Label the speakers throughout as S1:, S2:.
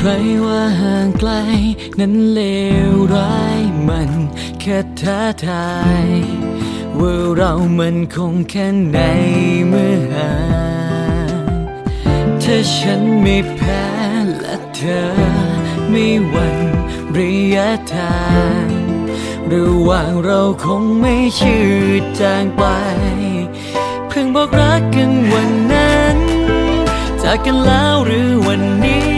S1: ใครว่าห่างไกล นั้นเลวร้ายมันแค่ท้าทาย ว่าเรามันคงแค่ไหนเมื่อห่างถ้าฉันไม่แพ้และเธอไม่หวั่นระยะทางระหว่างเราคงไม่ชืดจางไป เพิ่งบอกรักกันวันนั้น จากกันแล้วหรือวันนี้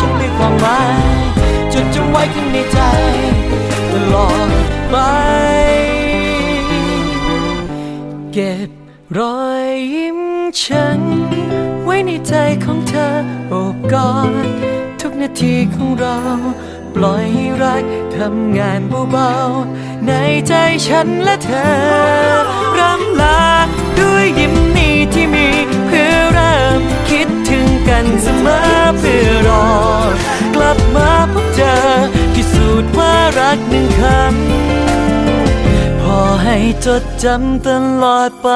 S1: ฉันมีความหมายจดจำไว้ข้างในใจตลอดไป เก็บรอยยิ้มฉัน ไว้ในใจของเธอโอบกอดทุกนาทีของเรา ปล่อยให้รักทำงานเบาๆในใจฉันและเธอรำลา กหนึ่งคำพอให้จดจำตลอดไป